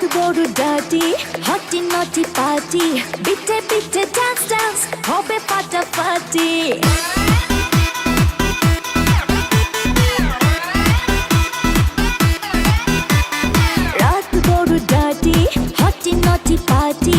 হাত বড় ডাটি হটি নটি পাটি বিটে বিটে ডান্স ডান্স হবে পাটাপাটি রাত বড় ডাটি হটি নটি পাটি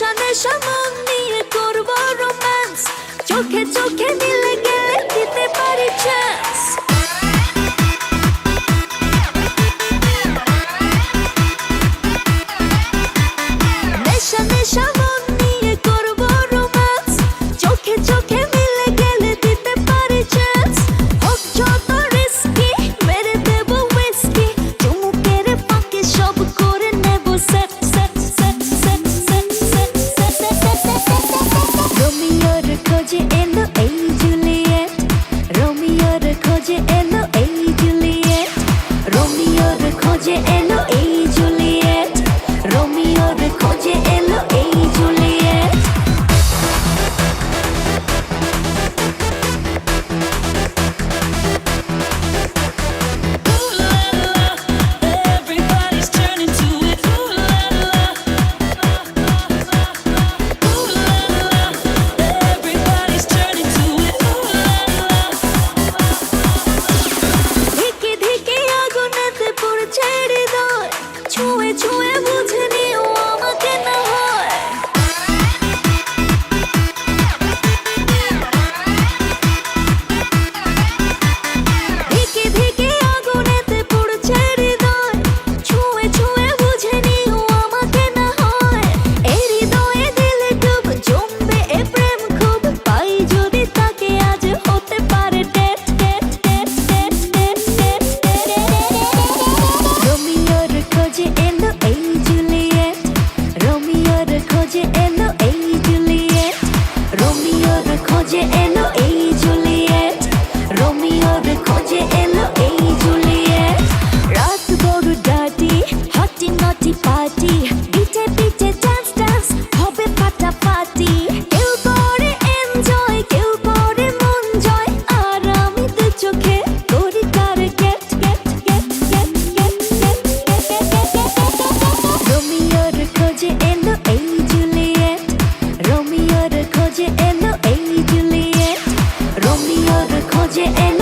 নেশা নেশা you in gdzie